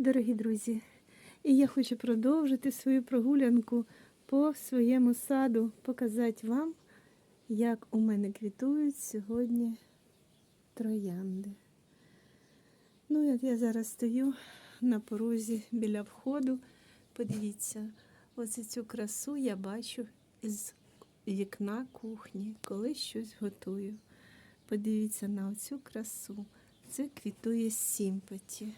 дорогі друзі! І я хочу продовжити свою прогулянку по своєму саду, показати вам, як у мене квітують сьогодні троянди. Ну, от я зараз стою на порозі біля входу. Подивіться, оце цю красу я бачу з вікна кухні, коли щось готую. Подивіться на оцю красу. Це квітує сімпаті.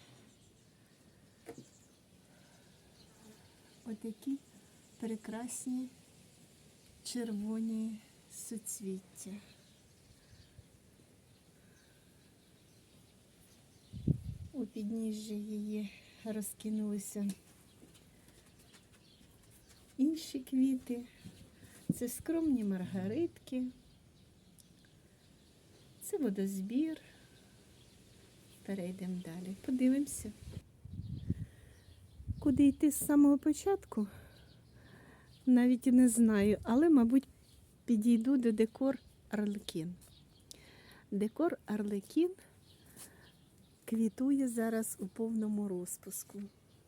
Отакі прекрасні червоні суцвіття. У підніжжі її розкинулися інші квіти. Це скромні маргаритки, це водозбір. Перейдемо далі. Подивимося. Куди йти з самого початку? Навіть і не знаю, але, мабуть, підійду до декор Арлекін. Декор Арлекін квітує зараз у повному розпуску.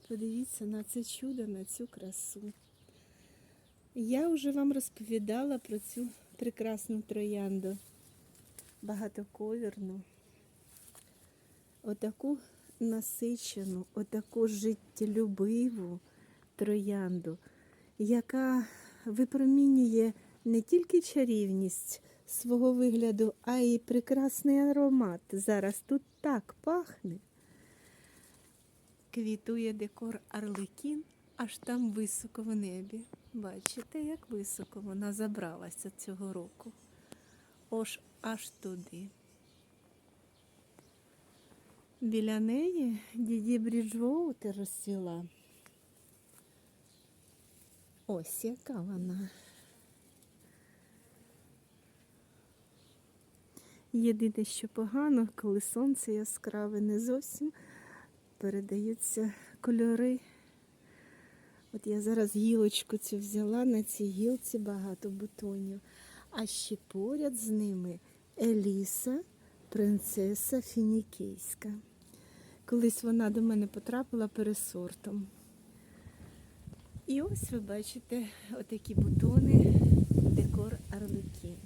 Подивіться на це чудо, на цю красу. Я вже вам розповідала про цю прекрасну троянду, багатоковірну, отаку насичену, отаку життєлюбиву троянду, яка випромінює не тільки чарівність свого вигляду, а й прекрасний аромат. Зараз тут так пахне. Квітує декор Арлекін аж там високо в небі. Бачите, як високо вона забралася цього року. Ож аж туди. Біля неї діді Бріджвоутер розцвіла. Ось яка вона. Єдине, що погано, коли сонце яскраве, не зовсім передаються кольори. От я зараз гілочку цю взяла, на цій гілці багато бутонів. А ще поряд з ними Еліса, принцеса Фінікійська. Колись вона до мене потрапила пересортом. І ось ви бачите отакі бутони, декор Арлекін.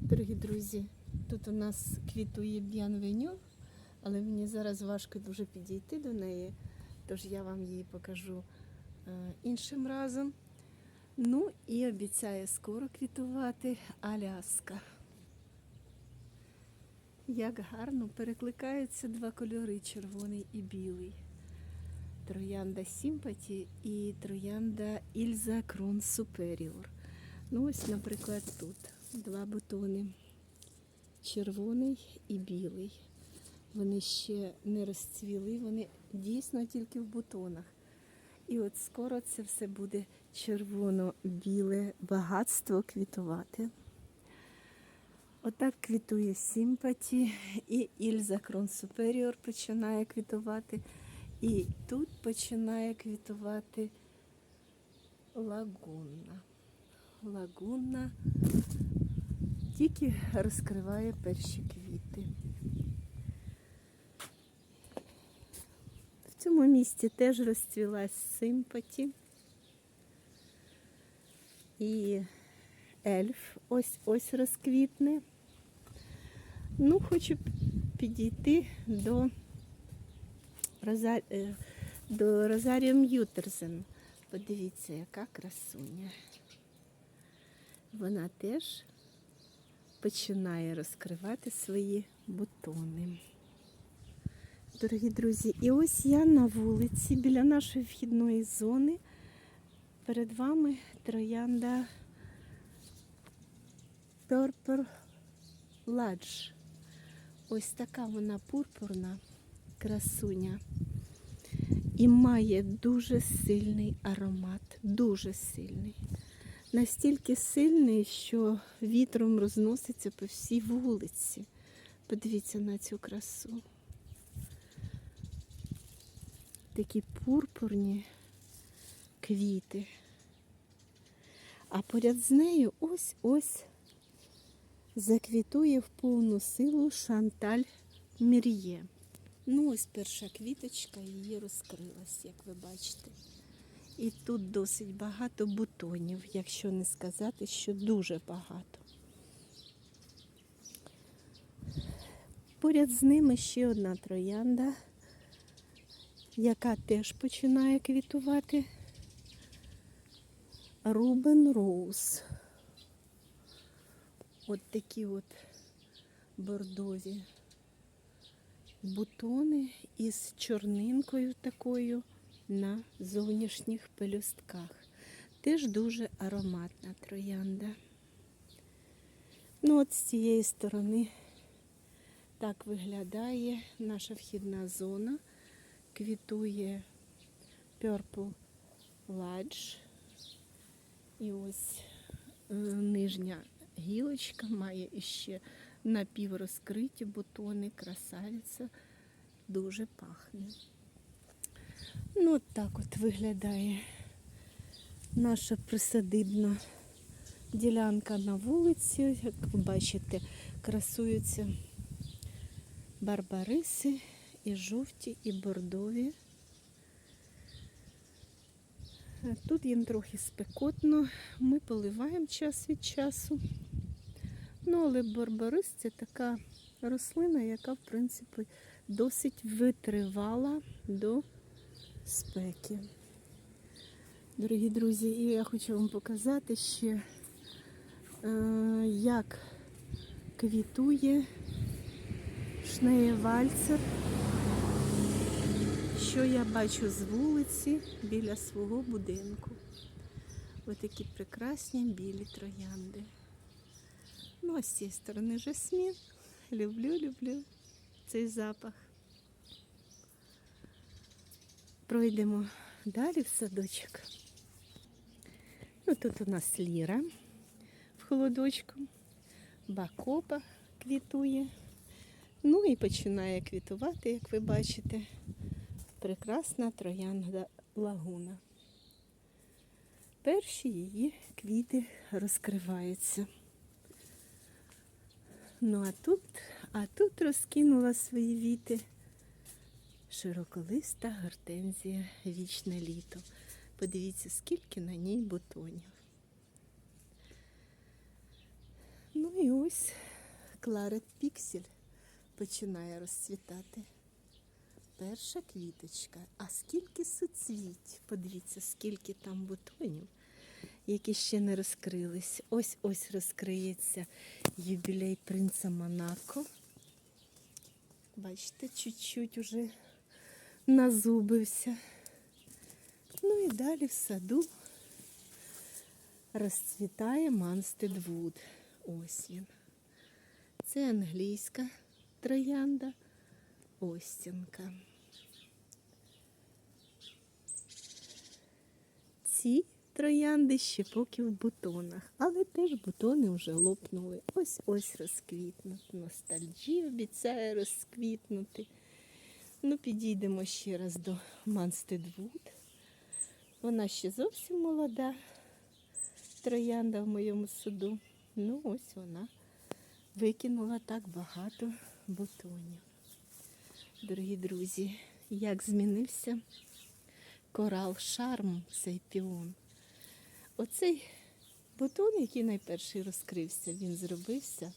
Дорогі друзі, тут у нас квітує б'янвеню, але мені зараз важко дуже підійти до неї, тож я вам її покажу е, іншим разом. Ну і обіцяє скоро квітувати Аляска. Як гарно перекликаються два кольори червоний і білий. Троянда Сімпаті і троянда Ільза Крон Суперіор. Ну, ось, наприклад, тут два бутони. Червоний і білий. Вони ще не розцвіли, вони дійсно тільки в бутонах. І от скоро це все буде червоно-біле багатство квітувати. Отак квітує Сімпаті і Ільза Крон Суперіор починає квітувати. І тут починає квітувати лагунна. Лагунна тільки розкриває перші квіти. В цьому місці теж розцвіла Симпаті. І ельф ось ось розквітне. Ну, хочу підійти до, Роза... е, до Розаріум Ютерзен. Подивіться, яка красуня. Вона теж починає розкривати свої бутони. Дорогі друзі, і ось я на вулиці біля нашої вхідної зони. Перед вами троянда Purple Lodge. Ось така вона пурпурна красуня. І має дуже сильний аромат, дуже сильний. Настільки сильний, що вітром розноситься по всій вулиці. Подивіться на цю красу. Такі пурпурні квіти. А поряд з нею ось ось заквітує в повну силу Шанталь Мір'є. Ну, ось перша квіточка її розкрилась, як ви бачите. І тут досить багато бутонів, якщо не сказати, що дуже багато. Поряд з ними ще одна троянда, яка теж починає квітувати. Рубен Роуз. От такі от бордові бутони із чорнинкою такою на зовнішніх пелюстках. Теж дуже ароматна троянда. Ну, от з цієї сторони так виглядає наша вхідна зона. Квітує Purple Lodge. І ось е, нижня гілочка має іще напіврозкриті бутони, красавиця, дуже пахне. Ну, от так от виглядає наша присадибна ділянка на вулиці. Як ви бачите, красуються барбариси і жовті, і бордові. А Тут їм трохи спекотно, ми поливаємо час від часу. Ну, але барбарис це така рослина, яка, в принципі, досить витривала до спеки. Дорогі друзі, і я хочу вам показати ще, е, як квітує шнеєвальцер, що я бачу з вулиці біля свого будинку. Ось такі прекрасні білі троянди. Ну, а з цієї сторони жасмін. Люблю, люблю цей запах. Пройдемо далі в садочок. Ну, тут у нас ліра в холодочку, бакопа квітує. Ну і починає квітувати, як ви бачите, прекрасна троянда лагуна. Перші її квіти розкриваються. Ну а тут, а тут розкинула свої віти широколиста гортензія вічне літо. Подивіться, скільки на ній бутонів. Ну і ось Кларет Піксель починає розцвітати. Перша квіточка. А скільки суцвіть? Подивіться, скільки там бутонів, які ще не розкрились. Ось ось розкриється юбілей принца Монако. Бачите, чуть-чуть уже назубився. Ну і далі в саду розцвітає Манстедвуд. Ось він. Це англійська троянда Остінка. Ці троянди ще поки в бутонах, але теж бутони вже лопнули. Ось ось розквітнуть. Ностальджі обіцяє розквітнути. Ну, підійдемо ще раз до Манстедвуд. Вона ще зовсім молода. Троянда в моєму саду. Ну, ось вона викинула так багато бутонів. Дорогі друзі, як змінився корал шарм цей піон. Оцей бутон, який найперший розкрився, він зробився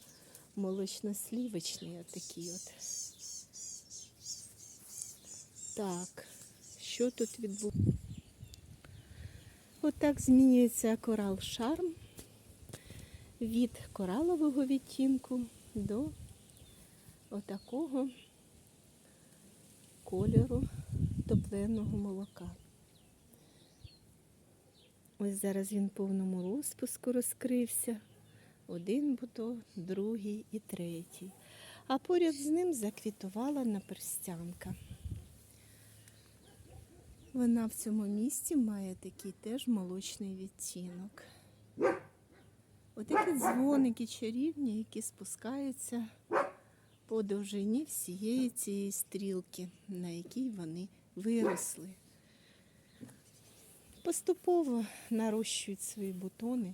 молочно-слівочний отакий от. Так, що тут відбувається? Отак змінюється корал шарм від коралового відтінку до отакого кольору топленого молока. Ось зараз він в повному розпуску розкрився. Один бутон, другий і третій. А поряд з ним заквітувала наперстянка. Вона в цьому місці має такий теж молочний відтінок. Отакі дзвоники чарівні, які спускаються по довжині всієї цієї стрілки, на якій вони виросли. Поступово нарощують свої бутони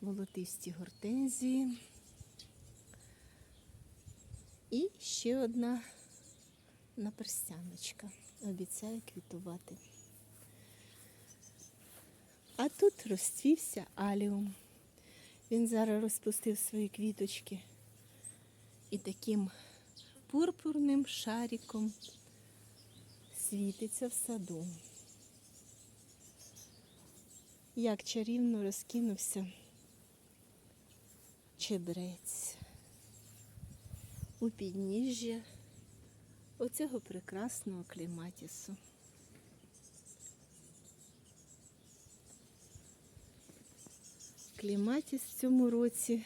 волотисті гортензії. І ще одна наперстяночка. Обіцяє квітувати. А тут розцвівся аліум. Він зараз розпустив свої квіточки і таким пурпурним шариком світиться в саду. Як чарівно розкинувся чебрець у підніжжя оцього прекрасного кліматісу. Кліматіс в цьому році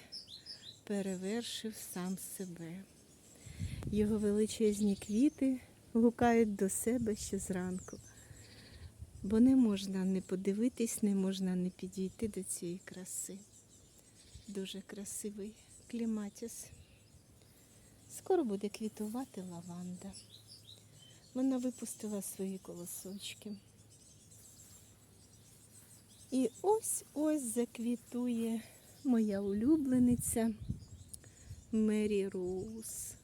перевершив сам себе. Його величезні квіти гукають до себе ще зранку, бо не можна не подивитись, не можна не підійти до цієї краси. Дуже красивий кліматіс. Скоро буде квітувати лаванда. Вона випустила свої колосочки. І ось ось заквітує моя улюблениця Мері Роуз.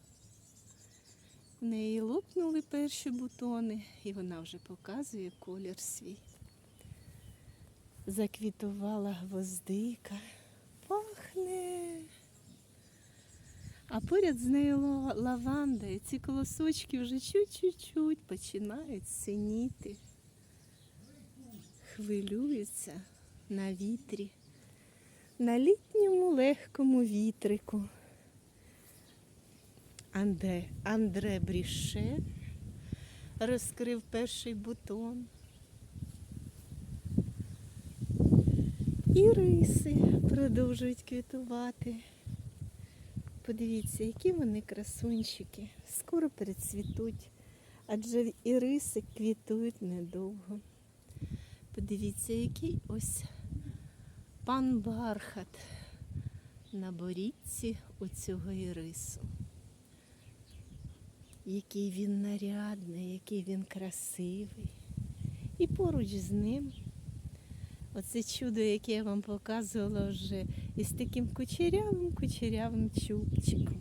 В неї лопнули перші бутони, і вона вже показує колір свій. Заквітувала гвоздика, пахне. А поряд з нею лаванда, і ці колосочки вже чуть-чуть починають синіти, хвилюються на вітрі, на літньому легкому вітрику. Анде, Андре Бріше розкрив перший бутон. І риси продовжують квітувати. Подивіться, які вони красунчики. Скоро перецвітуть, адже і риси квітують недовго. Подивіться, який ось пан Бархат на борідці у цього ірису. Який він нарядний, який він красивий. І поруч з ним оце чудо, яке я вам показувала вже із таким кучерявим кучерявим чубчиком.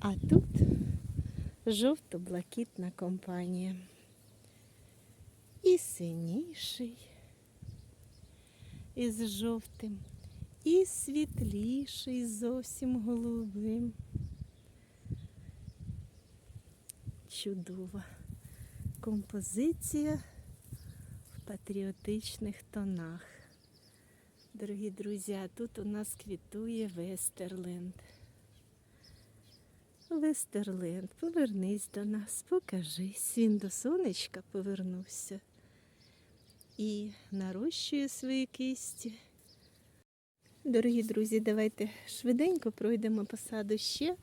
А тут жовто-блакитна компанія. І синіший із жовтим, і світліший зовсім голубим. Чудова композиція в патріотичних тонах. Дорогі друзі, тут у нас квітує Вестерленд. Вестерленд, повернись до нас, покажись. Він до сонечка повернувся і нарощує свої кисті. Дорогі друзі, давайте швиденько пройдемо по саду ще.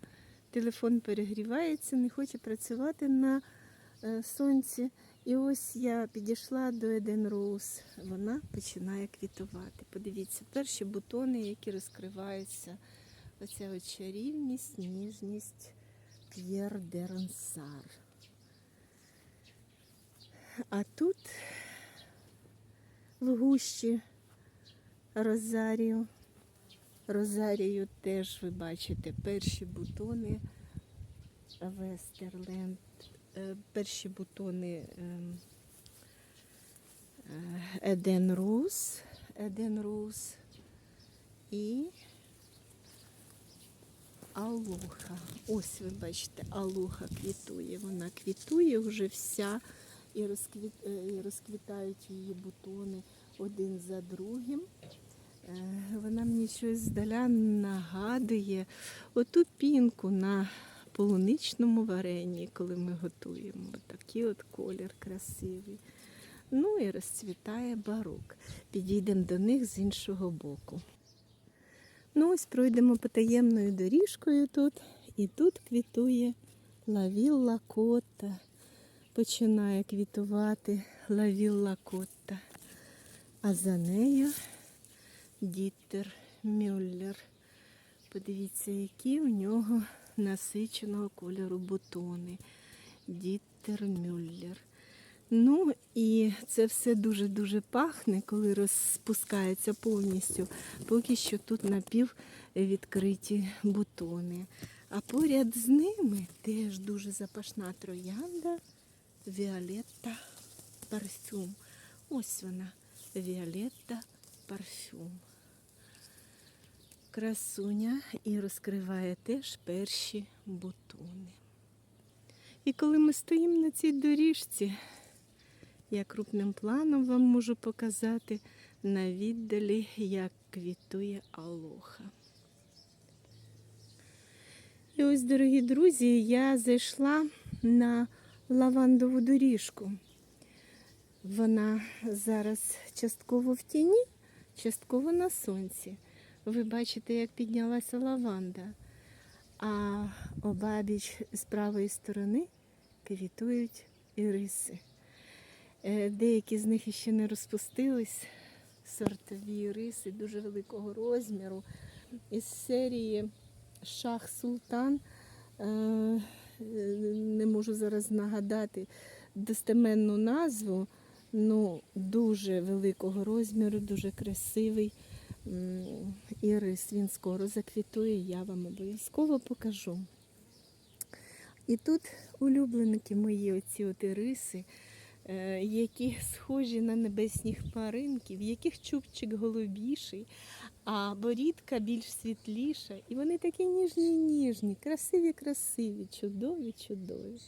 Телефон перегрівається, не хоче працювати на е, сонці. І ось я підійшла до Еден Роуз. Вона починає квітувати. Подивіться, перші бутони, які розкриваються. Оця от чарівність, ніжність П'єр де Ронсар. А тут в гущі Розарію. Розарію теж ви бачите перші бутони Вестерленд, е, перші бутони ем, е, Еден Рус, Еден Рус і Алоха. Ось ви бачите, Алоха квітує. Вона квітує вже вся е, і розквітають її бутони один за другим. Е, Вона мені щось здаля нагадує оту пінку на полуничному варенні, коли ми готуємо. Такий от колір красивий. Ну і розцвітає барок. Підійдемо до них з іншого боку. Ну ось пройдемо потаємною доріжкою тут. І тут квітує лавілла котта. Починає квітувати лавілла котта. А за нею Діттер Мюллер. Подивіться, які у нього насиченого кольору бутони. Діттер Мюллер. Ну і це все дуже-дуже пахне, коли розпускається повністю. Поки що тут напів відкриті бутони. А поряд з ними теж дуже запашна троянда Віолетта парфюм. Ось вона, Віолетта парфюм. Красуня і розкриває теж перші бутони. І коли ми стоїмо на цій доріжці, я крупним планом вам можу показати на віддалі, як квітує алоха. І ось, дорогі друзі, я зайшла на лавандову доріжку. Вона зараз частково в тіні, частково на сонці. Ви бачите, як піднялася лаванда. А обабіч з правої сторони квітують іриси. Е, Деякі з них іще не розпустились. Сортові іриси дуже великого розміру. Із серії Шах Султан. Е, Не можу зараз нагадати достеменну назву. Ну, дуже великого розміру, дуже красивий ірис. Він скоро заквітує, я вам обов'язково покажу. І тут улюбленики мої оці от іриси, е, які схожі на небесні хмаринки, в яких чубчик голубіший, а борідка більш світліша. І вони такі ніжні, ніжні, красиві, красиві, чудові, чудові.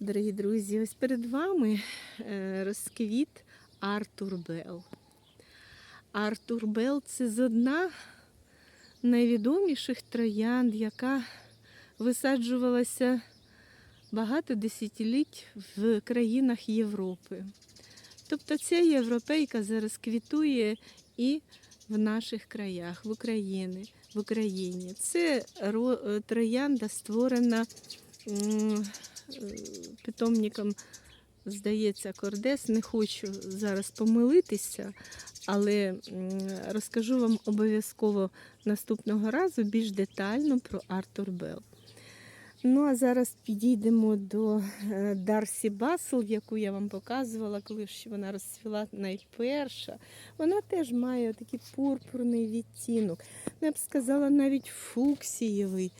Дорогі друзі, ось перед вами е, розквіт Артур Белл. Артур Белл це з одна найвідоміших троянд, яка висаджувалася багато десятиліть в країнах Європи. Тобто ця європейка зараз квітує і в наших краях, в Україні. В Україні. Це е, троянда створена е, питомником, здається, Кордес. Не хочу зараз помилитися, але розкажу вам обов'язково наступного разу більш детально про Артур Белл. Ну, а зараз підійдемо до е, Дарсі Басл, яку я вам показувала, коли ж вона розцвіла найперша. Вона теж має такий пурпурний відтінок. Ну, Я б сказала, навіть фуксієвий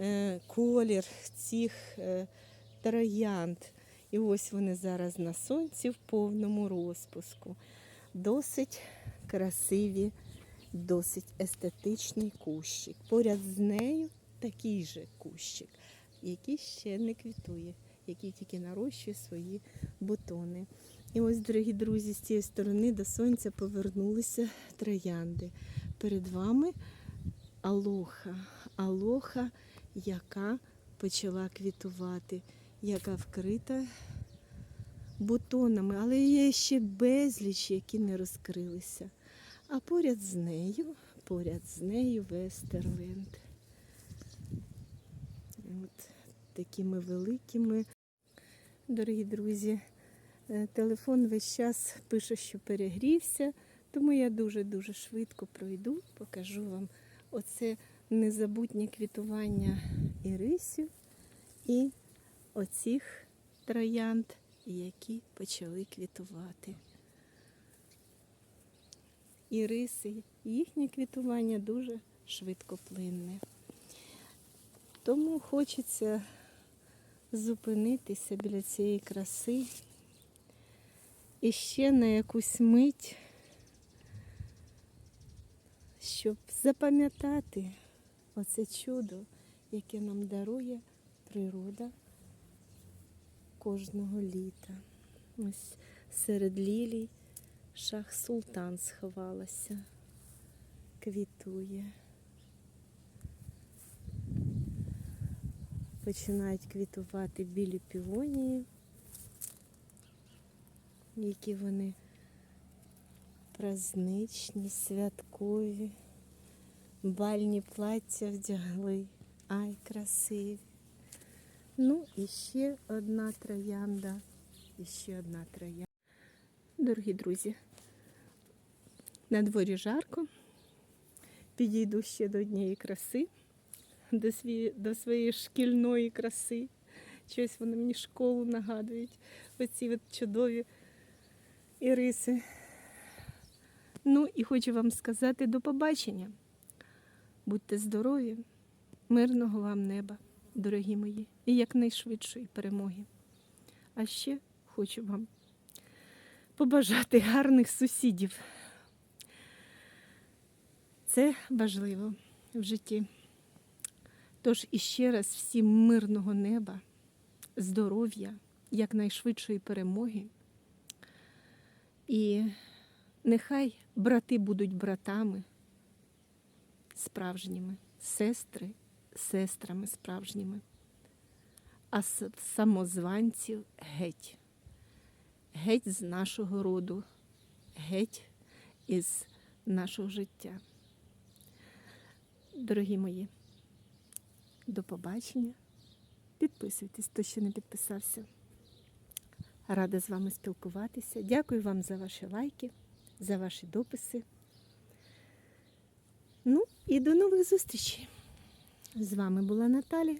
е, колір цих е, троянд. І ось вони зараз на сонці в повному розпуску. Досить красиві, досить естетичний кущик. Поряд з нею такий же кущик, який ще не квітує, який тільки нарощує свої бутони. І ось, дорогі друзі, з цієї сторони до сонця повернулися троянди. Перед вами алоха. Алоха, яка почала квітувати, яка вкрита бутонами, але є ще безліч, які не розкрилися. А поряд з нею, поряд з нею Вестерленд. От такими великими. Дорогі друзі, е, телефон весь час пише, що перегрівся, тому я дуже-дуже швидко пройду, покажу вам оце незабутнє квітування ірисів і оцих троянд, які почали квітувати. Іриси, їхнє квітування дуже швидкоплинне. Тому хочеться зупинитися біля цієї краси і ще на якусь мить, щоб запам'ятати оце чудо, яке нам дарує природа кожного літа. Ось серед лілій шах султан сховалася, квітує. починають квітувати білі півонії, які вони праздничні, святкові, бальні плаття вдягли, ай, красиві. Ну і ще одна троянда, і ще одна троянда. Дорогі друзі, на дворі жарко, підійду ще до однієї краси до, свої, до своєї шкільної краси, Щось вони мені школу нагадують. Оці от чудові іриси. Ну і хочу вам сказати до побачення. Будьте здорові, мирного вам неба, дорогі мої, і якнайшвидшої перемоги. А ще хочу вам побажати гарних сусідів. Це важливо в житті. Тож іще раз всім мирного неба, здоров'я, якнайшвидшої перемоги. І нехай брати будуть братами справжніми, сестри сестрами справжніми, а самозванців геть, геть з нашого роду, геть із нашого життя. Дорогі мої, до побачення. Підписуйтесь, хто ще не підписався. Рада з вами спілкуватися. Дякую вам за ваші лайки, за ваші дописи. Ну і до нових зустрічей. З вами була Наталія.